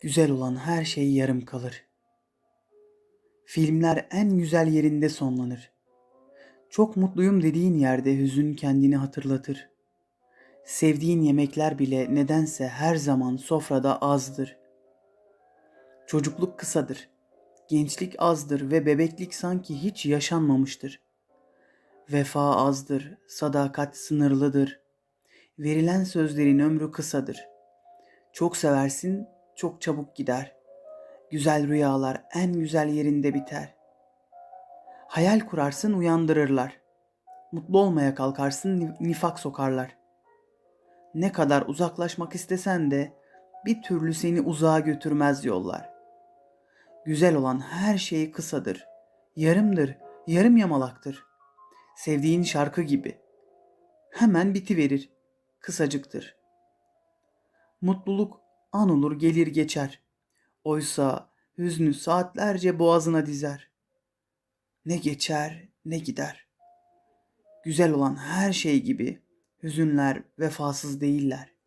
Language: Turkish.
Güzel olan her şey yarım kalır. Filmler en güzel yerinde sonlanır. Çok mutluyum dediğin yerde hüzün kendini hatırlatır. Sevdiğin yemekler bile nedense her zaman sofrada azdır. Çocukluk kısadır. Gençlik azdır ve bebeklik sanki hiç yaşanmamıştır. Vefa azdır, sadakat sınırlıdır. Verilen sözlerin ömrü kısadır. Çok seversin, çok çabuk gider. Güzel rüyalar en güzel yerinde biter. Hayal kurarsın uyandırırlar. Mutlu olmaya kalkarsın ni- nifak sokarlar. Ne kadar uzaklaşmak istesen de bir türlü seni uzağa götürmez yollar. Güzel olan her şey kısadır. Yarımdır, yarım yamalaktır. Sevdiğin şarkı gibi. Hemen bitiverir. Kısacıktır. Mutluluk an olur gelir geçer. Oysa hüznü saatlerce boğazına dizer. Ne geçer ne gider. Güzel olan her şey gibi hüzünler vefasız değiller.